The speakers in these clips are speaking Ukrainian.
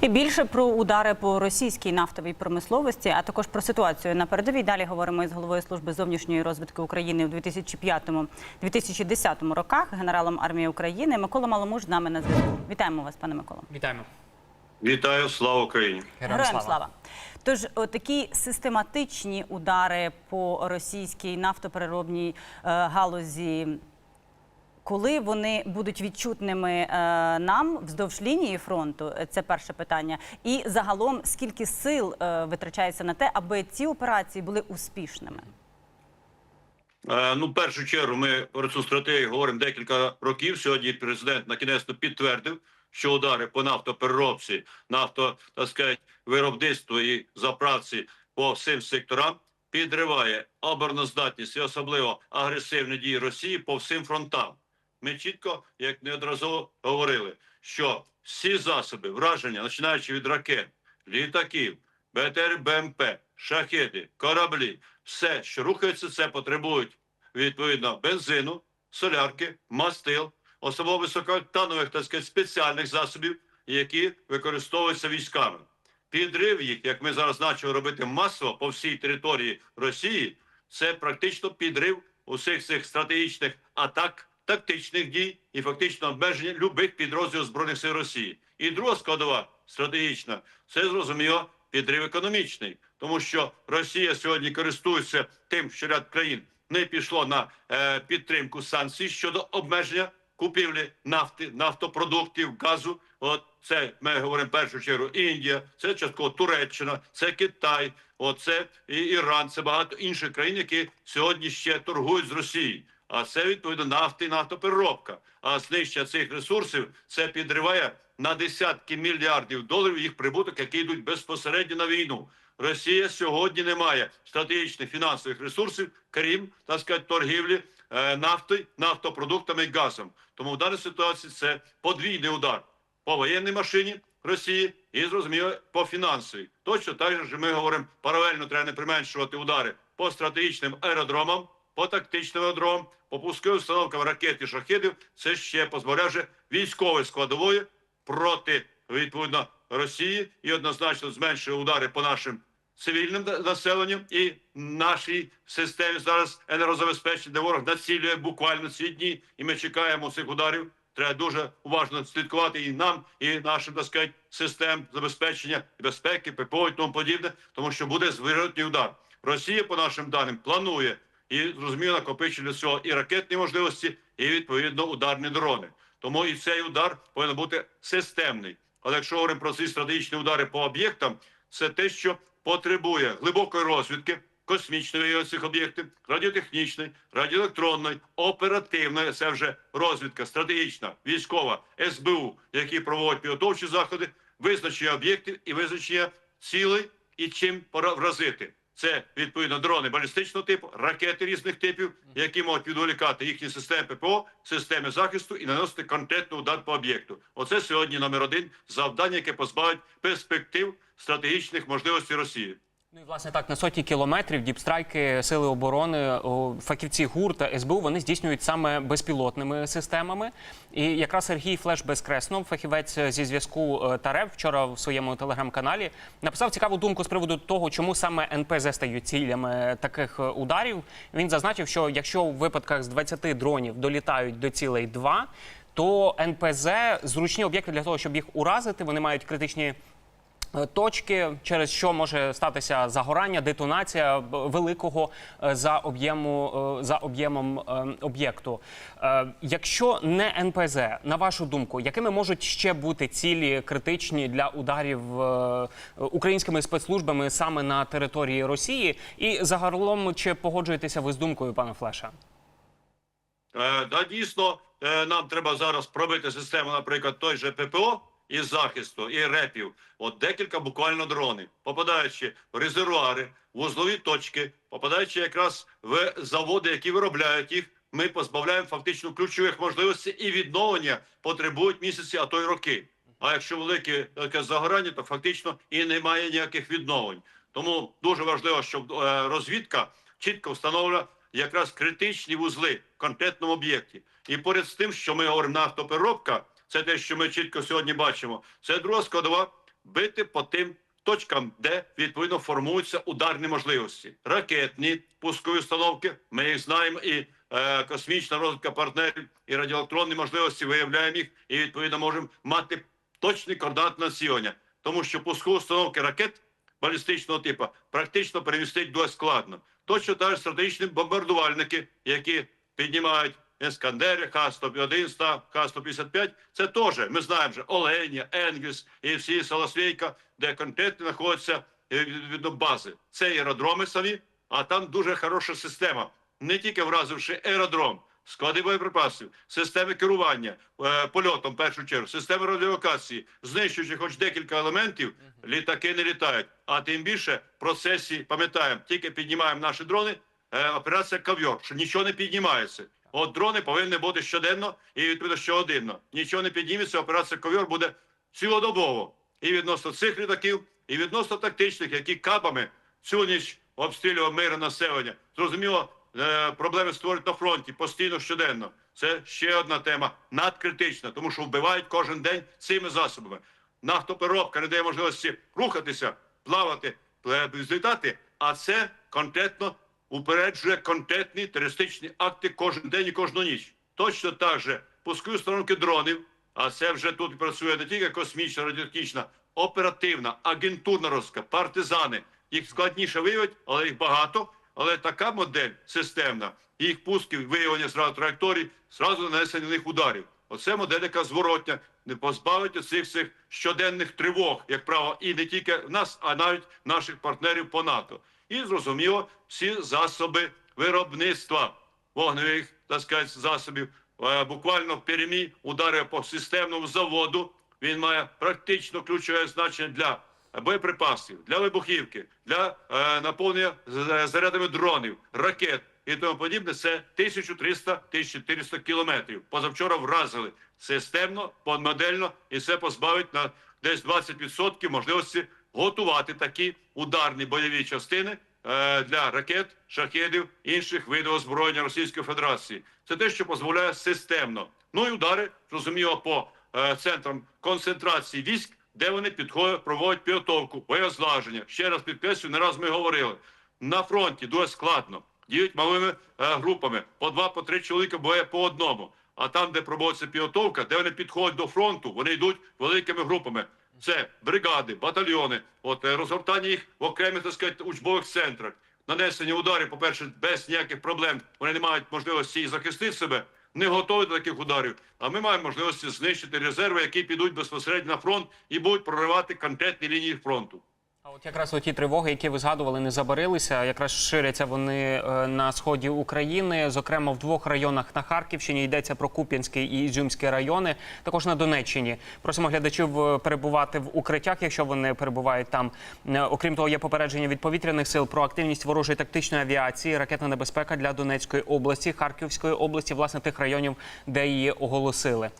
І більше про удари по російській нафтовій промисловості, а також про ситуацію на передовій. Далі говоримо із головою служби зовнішньої розвідки України у 2005-2010 роках, генералом армії України Микола Маломуж з нами на зв'язку. Вітаємо вас, пане Миколо. Вітаємо. Вітаю, слава Україні! Героям слава. Тож такі систематичні удари по російській нафтопереробній е, галузі. Коли вони будуть відчутними е, нам вздовж лінії фронту, Е, це перше питання. І загалом, скільки сил е, витрачається на те, аби ці операції були успішними? Ну, в першу чергу, ми про цю стратегію говоримо декілька років. Сьогодні президент на кінець підтвердив, що удари по нафтопереробці, нафто, так сказати, виробництву і заправці по всім секторам підриває обороноздатність і особливо агресивні дії Росії по всім фронтам. Ми чітко, як неодноразово говорили, що всі засоби враження, починаючи від ракет, літаків, БТР, БМП, шахеди, кораблі, все, що рухається, це потребують відповідно бензину, солярки, мастил, особливо високооктанових так сказати, спеціальних засобів, які використовуються військами. Підрив їх, як ми зараз почали робити масово по всій території Росії, це практично підрив усіх цих стратегічних атак, тактичних дій і фактично обмеження любих підрозділів збройних сил Росії. І друга складова стратегічна це зрозуміло підрив економічний, тому що Росія сьогодні користується тим, що ряд країн не пішло на е, підтримку санкцій щодо обмеження купівлі нафти, нафтопродуктів, газу. От це ми говоримо в першу чергу Індія, це частково Туреччина, це Китай, оце і Іран, це багато інших країн, які сьогодні ще торгують з Росією. А це відповідно нафти нафтопереробка. А знищення цих ресурсів це підриває на десятки мільярдів доларів їх прибуток, які йдуть безпосередньо на війну. Росія сьогодні не має стратегічних фінансових ресурсів, крім так сказати, торгівлі е, нафтою, нафтопродуктами і газом. Тому в даній ситуації це подвійний удар по воєнній машині Росії і зрозуміло по фінансовій. Точно так же ми говоримо паралельно треба не применшувати удари по стратегічним аеродромам, по тактичним аеродромам, по пусковим установкам ракет і шахедів. Це ще позбавляє військової складової проти відповідно Росії і однозначно зменшує удари по нашим цивільним населенням і нашій системі зараз енергозабезпечення, де ворог націлює буквально ці дні, і ми чекаємо цих ударів. Треба дуже уважно слідкувати і нам, і нашим так сказати, систем забезпечення безпеки, ППО і тому подібне, тому що буде зворотній удар. Росія, по нашим даним, планує і зрозуміло накопичує для цього і ракетні можливості, і відповідно ударні дрони. Тому і цей удар повинен бути системний. Але якщо говоримо про ці стратегічні удари по об'єктам, це те, що потребує глибокої розвідки космічної цих об'єктів, радіотехнічної, радіоелектронної, оперативної. Це вже розвідка стратегічна, військова, СБУ, які проводять підготовчі заходи, визначення об'єктів і визначення цілей і чим вразити. Це відповідно дрони балістичного типу, ракети різних типів, які можуть відволікати їхні системи ППО, системи захисту і наносити конкретний удар по об'єкту. Оце сьогодні номер один завдання, яке позбавить перспектив стратегічних можливостей Росії. Ну і власне так на сотні кілометрів діпстрайки сили оборони, фахівці ГУР та СБУ вони здійснюють саме безпілотними системами. І якраз Сергій Флеш Безкреснов, фахівець зі зв'язку е, та РЕВ, вчора в своєму телеграм-каналі написав цікаву думку з приводу того, чому саме НПЗ стають цілями таких е, ударів. Він зазначив, що якщо в випадках з 20 дронів долітають до цілей 2, то НПЗ зручні об'єкти для того, щоб їх уразити, вони мають критичні точки, через що може статися загорання, детонація великого е, за об'єму е, за об'ємом е, об'єкту. Е, Якщо не НПЗ, на вашу думку, якими можуть ще бути цілі критичні для ударів е, українськими спецслужбами саме на території Росії? І загалом чи погоджуєтеся ви з думкою, пане Флеша? Е, да, дійсно, е, нам треба зараз пробити систему, наприклад, той же ППО із захисту і репів. От декілька буквально дронів, попадаючи в резервуари, в узлові точки, попадаючи якраз в заводи, які виробляють їх, ми позбавляємо фактично ключових можливостей і відновлення потребують місяці, а то й роки. А якщо велике загорання, то фактично і немає ніяких відновлень. Тому дуже важливо, щоб е, розвідка чітко встановила якраз критичні вузли в конкретному об'єкті. І поряд з тим, що ми говоримо нафтопереробка, це те, що ми чітко сьогодні бачимо. Це друга складова бити по тим точкам, де відповідно формуються ударні можливості. Ракетні пускові установки. Ми їх знаємо, і е, космічна розвитка партнерів, і радіоелектронні можливості виявляємо їх, і відповідно можемо мати точний координат націлення. Тому що пускові установки ракет балістичного типу практично перемістити дуже складно. Точно так стратегічні бомбардувальники, які піднімають Ескандери, Х-101, Х-155, це теж, ми знаємо вже, Оленя, Енгельс і всі Солосвійка, де конкретно знаходяться е, відповідно бази. Це аеродроми самі, а там дуже хороша система. Не тільки вразивши аеродром, склади боєприпасів, системи керування е, польотом, в першу чергу, системи радіолокації, знищуючи хоч декілька елементів, літаки не літають. А тим більше в процесі, пам'ятаємо, тільки піднімаємо наші дрони, е, операція «Ковьор», що нічого не піднімається. От дрони повинні бути щоденно і відповідно щогодинно. Нічого не підніметься, операція «Ковьор» буде цілодобово. І відносно цих літаків, і відносно тактичних, які кабами цю ніч обстрілював мирне населення. Зрозуміло, е, проблеми створюють на фронті постійно щоденно. Це ще одна тема надкритична, тому що вбивають кожен день цими засобами. Нафтопереробка не дає можливості рухатися, плавати, е, злітати, а це конкретно упереджує конкретні терористичні акти кожен день і кожну ніч. Точно так же пускові установки дронів, а це вже тут працює не тільки космічна, радіотехнічна, оперативна, агентурна розвідка, партизани. Їх складніше виявити, але їх багато. Але така модель системна, їх пусків, виявлення зразу траєкторій, зразу нанесення на них ударів. Оце модель, яка зворотня, не позбавить оцих цих щоденних тривог, як правило, і не тільки в нас, а навіть наших партнерів по НАТО. І зрозуміло, всі засоби виробництва вогневих так сказати, засобів. Е, Буквально в Перемі удари по системному заводу. Він має практично ключове значення для боєприпасів, для вибухівки, для е, наповнення з- зарядами дронів, ракет і тому подібне. Це 1300-1400 кілометрів. Позавчора вразили системно, подмодельно, і це позбавить на десь 20% можливості готувати такі ударні бойові частини е, для ракет, шахедів, інших видів озброєння Російської Федерації. Це те, що дозволяє системно. Ну і удари, зрозуміло, по е, центрам концентрації військ, де вони підходять, проводять підготовку, боєзлаження. Ще раз підкреслюю, не раз ми говорили. На фронті дуже складно. Діють малими е, групами, по два, по три чоловіка боє по одному. А там, де проводиться підготовка, де вони підходять до фронту, вони йдуть великими групами. Це бригади, батальйони, от е, розгортання їх в окремих так сказати, учбових центрах, нанесення ударів, по-перше, без ніяких проблем. Вони не мають можливості і захистити себе, не готові до таких ударів. А ми маємо можливості знищити резерви, які підуть безпосередньо на фронт і будуть проривати конкретні лінії фронту. От якраз ті тривоги, які ви згадували, не забарилися. Якраз ширяться вони е, на сході України. Зокрема, в двох районах на Харківщині йдеться про Куп'янський і Ізюмський райони. Також на Донеччині. Просимо глядачів е, перебувати в укриттях, якщо вони перебувають там. Е, Окрім того, є попередження від повітряних сил про активність ворожої тактичної авіації, ракетна небезпека для Донецької області, Харківської області, власне тих районів, де її оголосили.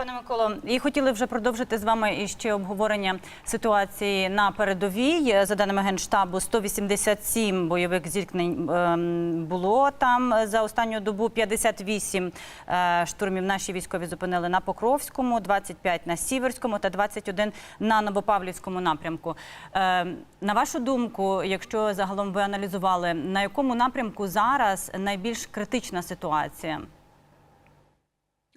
Пане Миколо, і хотіли вже продовжити з вами іще обговорення ситуації на передовій. За даними генштабу, 187 бойових зіткнень ем, було там за останню добу. 58 е, штурмів наші військові зупинили на Покровському, 25 на Сіверському та 21 на Новопавлівському напрямку. Е, на вашу думку, якщо загалом ви аналізували, на якому напрямку зараз найбільш критична ситуація?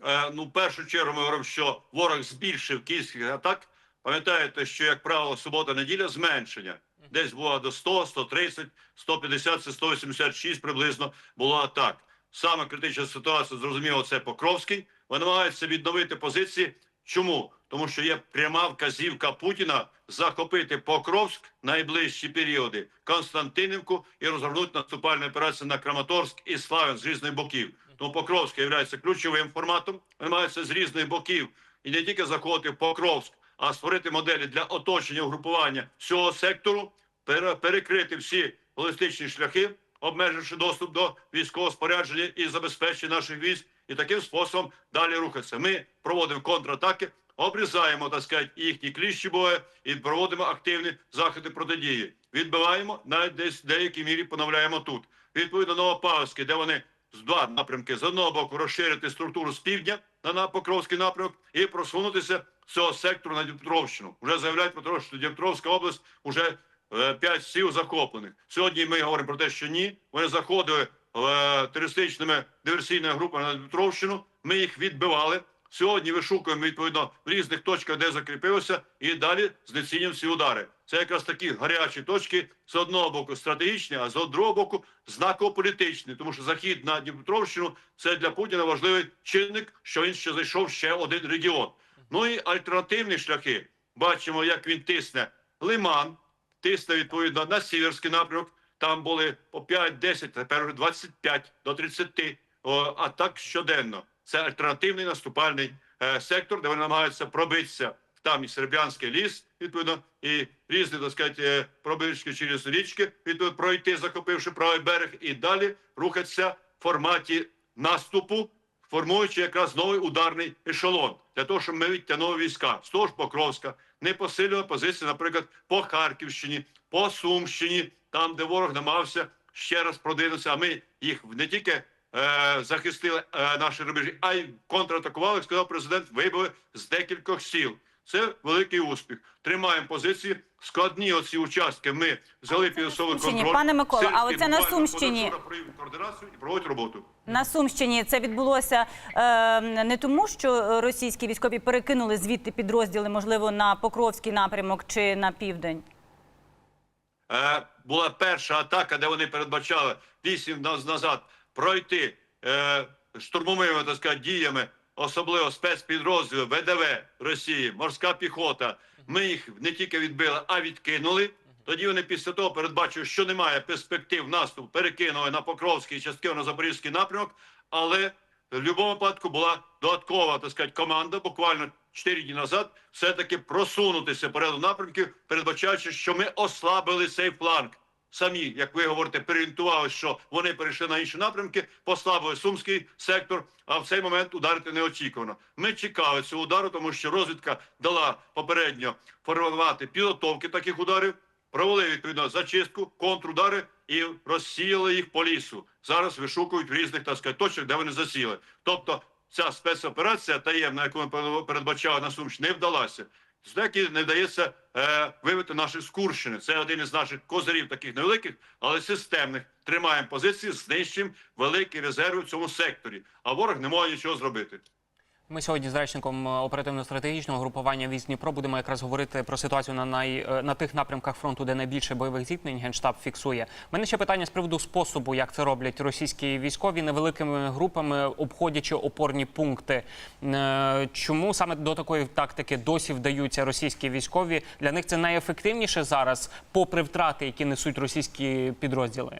Е, ну, в першу чергу ми говоримо, що ворог збільшив кількість атак. Пам'ятаєте, що, як правило, субота-неділя зменшення. Десь було до 100, 130, 150, це 186 приблизно було атак. Саме критична ситуація, зрозуміло, це Покровський. Вони намагаються відновити позиції. Чому? Тому що є пряма вказівка Путіна захопити Покровськ найближчі періоди, Константинівку і розгорнути наступальну операцію на Краматорськ і Славян з різних боків. Тому Покровськ є ключовим форматом. Вони намагаються з різних боків і не тільки заходити в Покровськ, а створити моделі для оточення угрупування всього сектору, перекрити всі логістичні шляхи, обмеживши доступ до військового спорядження і забезпечення наших військ, і таким способом далі рухатися. Ми проводимо контратаки, обрізаємо так сказати, їхні кліщі бої і проводимо активні заходи протидії. Відбиваємо навіть десь в деякій мірі поновляємо тут. Відповідно Новопавське, де вони з два напрямки: з одного боку розширити структуру з півдня на, Покровський напрямок і просунутися з цього сектору на Дніпропетровщину. Вже заявляють про те, що Дніпропетровська область вже е, п'ять сіл захоплених. Сьогодні ми говоримо про те, що ні. Вони заходили е, терористичними диверсійними групами на Дніпровщину. Ми їх відбивали. Сьогодні вишукуємо відповідно в різних точках, де закріпилося, і далі знецінюємо ці удари. Це якраз такі гарячі точки з одного боку стратегічні, а з другого боку знаково-політичні, тому що захід на Дніпропетровщину це для Путіна важливий чинник, що він ще зайшов ще один регіон. Ну і альтернативні шляхи. Бачимо, як він тисне Лиман, тисне відповідно на сіверський напрямок. Там були по 5-10, тепер вже 25 до 30 о, атак щоденно. Це альтернативний наступальний е, сектор, де вони намагаються пробитися. Там і Серб'янський ліс, відповідно, і різні, так сказати, е, пробивки через річки, відповідно, пройти, захопивши правий берег, і далі рухатися в форматі наступу, формуючи якраз новий ударний ешелон для того, щоб ми відтягнули війська з того ж Покровська, не посилювали позиції, наприклад, по Харківщині, по Сумщині, там, де ворог намагався ще раз продвинутися. А ми їх не тільки захистили е, наші рубежі, а й контратакували, як сказав президент, вибили з декількох сіл. Це великий успіх. Тримаємо позиції. Складні оці участки. Ми взяли під контроль. Пане Микола, а Сирський оце на Сумщині. координацію і проводить роботу. На Сумщині це відбулося е, не тому, що російські військові перекинули звідти підрозділи, можливо, на Покровський напрямок чи на південь. Е, була перша атака, де вони передбачали вісім наз- назад пройти е, штурмовими так сказати, діями, особливо спецпідрозділи ВДВ Росії, морська піхота. Ми їх не тільки відбили, а відкинули. Тоді вони після того передбачили, що немає перспектив наступу, перекинули на Покровський частково на Запорізький напрямок, але в будь-якому випадку була додаткова так сказати, команда, буквально 4 дні назад, все-таки просунутися перед напрямків, передбачаючи, що ми ослабили цей фланг. Самі, як ви говорите, переорієнтували, що вони перейшли на інші напрямки, послабили сумський сектор. А в цей момент ударити неочікувано. Ми чекали цього удару, тому що розвідка дала попередньо формувати підготовки таких ударів, провели відповідно зачистку, контрудари і розсіяли їх по лісу. Зараз вишукують в різних так сказати, точках, де вони засіли. Тобто ця спецоперація таємна, яку ми передбачали на Сумщині, не вдалася. З не вдається е, вивити наші з Курщини. Це один із наших козирів, таких невеликих, але системних. Тримаємо позиції, знищимо великі резерви в цьому секторі. А ворог не може нічого зробити. Ми сьогодні з речником е, оперативно-стратегічного групування військ Дніпро будемо якраз говорити про ситуацію на най е, на тих напрямках фронту, де найбільше бойових зіткнень генштаб фіксує. У мене ще питання з приводу способу, як це роблять російські військові невеликими групами, обходячи опорні пункти. Е, Чому саме до такої тактики досі вдаються російські військові? Для них це найефективніше зараз, попри втрати, які несуть російські підрозділи.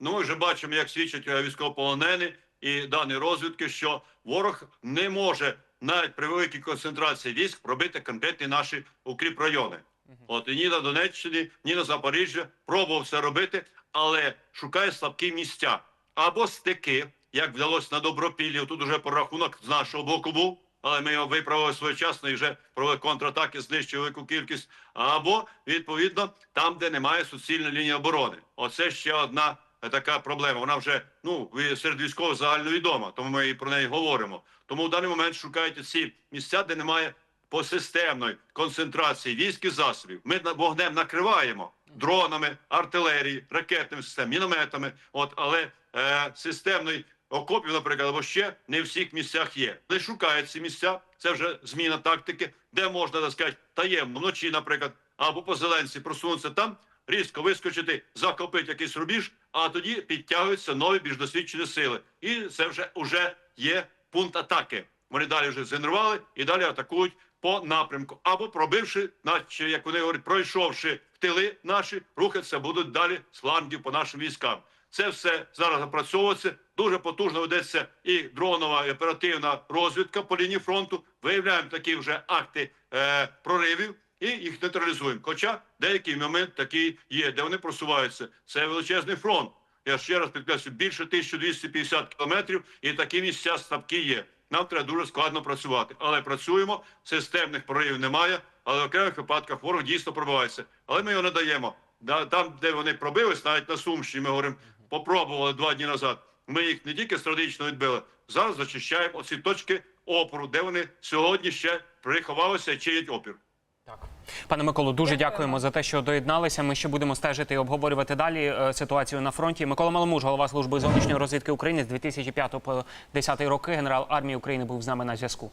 Ну, ми вже бачимо, як свідчать військовополонені і дані розвідки, що ворог не може навіть при великій концентрації військ пробити конкретні наші укріпрайони. От і ні на Донеччині, ні на Запоріжжі пробував це робити, але шукає слабкі місця або стики, як вдалося на Добропіллі. Тут уже порахунок з нашого боку був. Але ми його виправили своєчасно і вже провели контратаки, знищили велику кількість. Або відповідно там, де немає суцільної лінії оборони. Оце ще одна така проблема. Вона вже ну серед військових загальновідома, тому ми і про неї говоримо. Тому в даний момент шукайте ці місця, де немає посистемної концентрації військ і засобів. Ми вогнем накриваємо дронами, артилерією, ракетними системами, мінометами. От але е, системної окопів, наприклад, або ще не в всіх місцях є. Не шукають ці місця. Це вже зміна тактики, де можна так сказати, таємно вночі, наприклад, або по зеленці просунутися там, різко вискочити, захопити якийсь рубіж, а тоді підтягуються нові більш досвідчені сили. І це вже уже є пункт атаки. Вони далі вже згенерували і далі атакують по напрямку, або пробивши, наче як вони говорять, пройшовши в тили наші, рухатися будуть далі з флангів по нашим військам. Це все зараз опрацьовується. Дуже потужно ведеться і дронова і оперативна розвідка по лінії фронту. Виявляємо такі вже акти е, проривів і їх нейтралізуємо. Хоча деякий момент такий є, де вони просуваються. Це величезний фронт. Я ще раз підкреслю, більше 1250 кілометрів, і такі місця слабкі є. Нам треба дуже складно працювати, але працюємо. Системних проривів немає, але в окремих випадках ворог дійсно пробивається. Але ми його не даємо. Там, де вони пробились, навіть на Сумщині, ми говоримо, попробували два дні назад. Ми їх не тільки стратегічно відбили, зараз зачищаємо оці точки опору, де вони сьогодні ще приховалися і чинять опір. Так. Пане Миколо, дуже Дякуємо. дякуємо за те, що доєдналися. Ми ще будемо стежити і обговорювати далі е, ситуацію на фронті. Микола Маломуж, голова служби зовнішньої розвідки України з 2005 по 2010 роки. Генерал армії України був з нами на зв'язку.